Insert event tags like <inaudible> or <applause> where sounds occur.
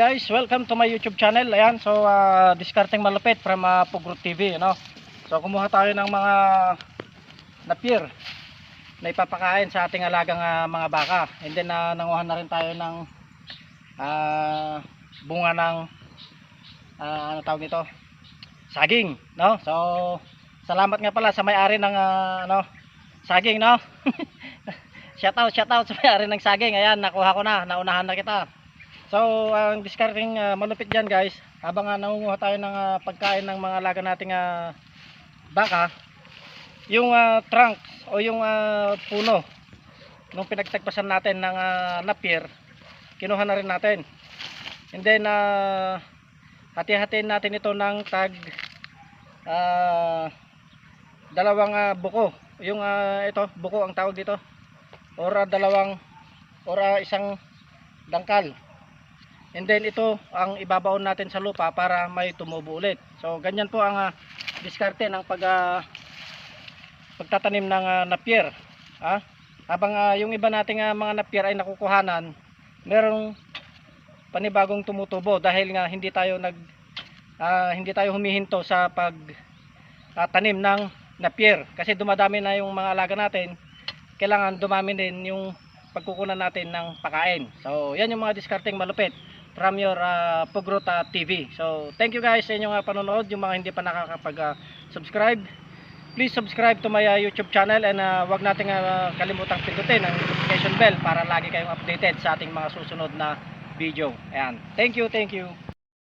guys, welcome to my YouTube channel. Ayan, so uh, discarding malupit from uh, Pugro TV, you know. So kumuha tayo ng mga napier na ipapakain sa ating alagang uh, mga baka. And then uh, nanguha na rin tayo ng uh, bunga ng uh, ano tawag nito? Saging, no? So salamat nga pala sa may-ari ng uh, ano saging, no? <laughs> shout out, shout out sa may-ari ng saging. Ayan, nakuha ko na, naunahan na kita. So, ang discarding uh, malupit dyan guys, habang uh, nangunguha tayo ng uh, pagkain ng mga alaga nating uh, baka, yung uh, trunk o yung uh, puno nung pinagtagpasan natin ng uh, napier, kinuha na rin natin. And then, uh, hati-hatiin natin ito ng tag uh, dalawang uh, buko. Yung uh, ito, buko ang tawag dito. Or dalawang or isang dangkal. And then ito ang ibabaon natin sa lupa para may tumubo ulit. So ganyan po ang uh, diskarte ng pag uh, pagtatanim ng uh, napier. Ha? Habang uh, yung iba nating uh, mga napier ay nakukuhanan, merong panibagong tumutubo dahil nga hindi tayo nag uh, hindi tayo humihinto sa pag uh, tanim ng napier kasi dumadami na yung mga alaga natin. Kailangan dumami din yung pagkukunan natin ng pakain. So, yan yung mga discarding malupit from your uh, Pugrota TV. So, thank you guys sa inyong uh, panonood. Yung mga hindi pa nakakapag-subscribe, please subscribe to my uh, YouTube channel and uh, wag nating uh, kalimutang pindutin ang notification bell para lagi kayong updated sa ating mga susunod na video. Ayan. Thank you, thank you.